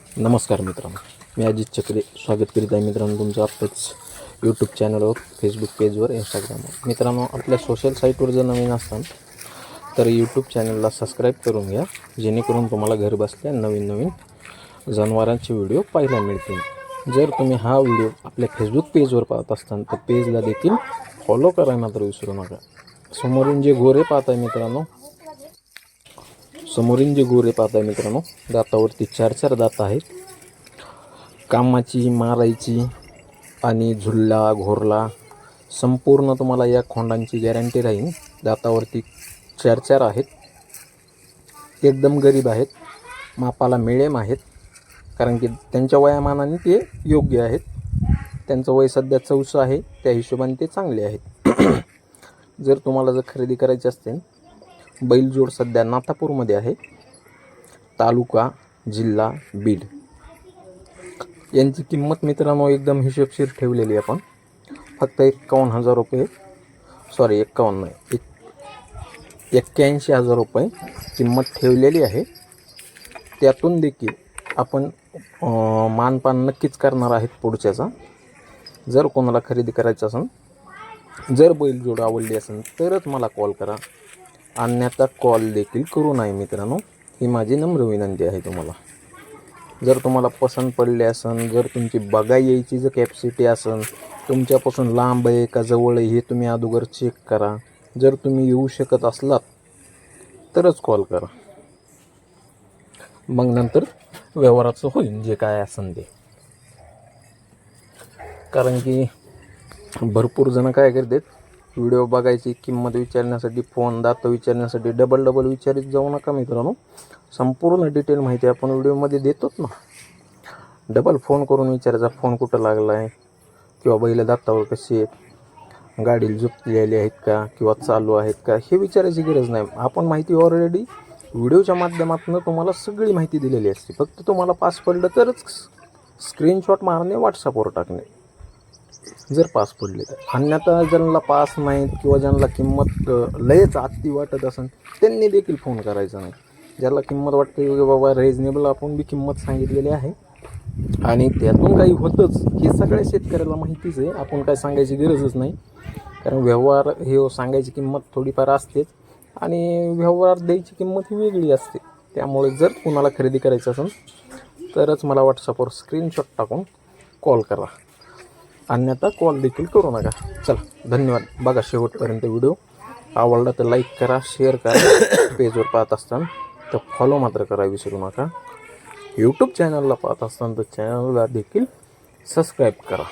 नमस्कार मित्रांनो. मी अजित चक्रे स्वागत करीत आहे मित्रांनो तुमचं आपलंच यूट्यूब चॅनलवर फेसबुक पेजवर इंस्टाग्रामवर मित्रांनो आपल्या सोशल साईटवर जर नवीन असताल तर यूट्यूब चॅनलला सबस्क्राईब करून घ्या जेणेकरून तुम्हाला घर बसल्या नवीन नवीन जनावरांचे व्हिडिओ पाहायला मिळतील. जर तुम्ही हा व्हिडिओ आपल्या फेसबुक पेजवर पाहत असताल तर पेजला देखील फॉलो करायला तर विसरू नका. समोरून जे गोरे पाहत आहे मित्रांनो समोरील जे गोरे पाहत आहे मित्रांनो दातावरती चार चार दात आहेत. कामाची मारायची आणि झुल्ला घोरला संपूर्ण तुम्हाला या खोंडांची गॅरंटी राहील. दातावरती चार चार आहेत. एकदम गरीब आहेत. मापाला मिळेम आहेत. कारण की त्यांच्या वयामानाने ते योग्य आहेत. त्यांचं वय सध्या चौसं आहे. त्या हिशोबाने ते चांगले आहेत. जर तुम्हाला जर खरेदी करायची असतील बैलजोड सध्या नाथापूरमध्ये आहे. तालुका जिल्हा बीड. यांची किंमत मित्रांनो एकदम हिशोबशीर ठेवलेली आपण. फक्त एक्कावन्न हजार रुपये सॉरी एक्कावन्न एक एक्क्याऐंशी हजार रुपये किंमत ठेवलेली आहे. त्यातून देखील आपण मानपान नक्कीच करणार आहेत पुढच्याचा. जर कोणाला खरेदी करायचं असेल जर बैलजोड आवडली असेल तरच मला कॉल करा. अन्यथा कॉल देखील करू नये मित्रांनो. ही माझी नम्र विनंती आहे तुम्हाला. जर तुम्हाला पसंत पडले असन जर तुमची बघा यायची जर कॅपॅसिटी असन तुमच्यापासून लांब आहे का जवळ आहे हे तुम्ही अगोदर चेक करा. जर तुम्ही येऊ शकत असलात तरच कॉल करा. मग नंतर व्यवहाराचं होईल जे काय असन ते. कारण की भरपूर जण काय करतात व्हिडिओ बघायची किंमत विचारण्यासाठी फोन दात विचारण्यासाठी डबल डबल विचारित जाऊ नका मित्रांनो. संपूर्ण डिटेल माहिती आपण व्हिडिओमध्ये देतोच ना. डबल फोन करून विचारायचा फोन कुठं लागला आहे किंवा बैल दातावर कशी आहेत? गाडीला झुपलेली आहेत का? किंवा चालू आहेत का? हे विचारायची गरज नाही. आपण माहिती ऑलरेडी व्हिडिओच्या माध्यमातून तुम्हाला सगळी माहिती दिलेली असते. फक्त तुम्हाला पास पडलं तरच स्क्रीनशॉट मारणे व्हॉट्सअपवर टाकणे. जर पास पडले. तर अन्यथा ज्यांना पास नाहीत किंवा ज्यांना किंमत लयच आत्ती वाटत असेल त्यांनी देखील फोन करायचा नाही. ज्याला किंमत वाटते की बाबा रिजनेबल आपण बी किंमत सांगितलेली आहे. आणि त्यातून काही होतंच. हे सगळ्या शेतकऱ्याला माहितीच आहे. आपण काय सांगायची गरजच नाही. कारण व्यवहार हे सांगायची किंमत थोडीफार असतेच. आणि व्यवहार द्यायची किंमत ही वेगळी असते. त्यामुळे जर कुणाला खरेदी करायचं असेल तरच मला व्हॉट्सअपवर स्क्रीनशॉट टाकून कॉल करा. अन्यथा कॉल देखील करू नका. चला धन्यवाद. बघा शेवटपर्यंत व्हिडिओ आवडला तर लाईक करा शेअर करा. पेजवर पाहत असताना तर फॉलो मात्र करा विसरू नका. यूट्यूब चॅनलला पाहत असताना तर चॅनलला देखील सबस्क्राईब करा.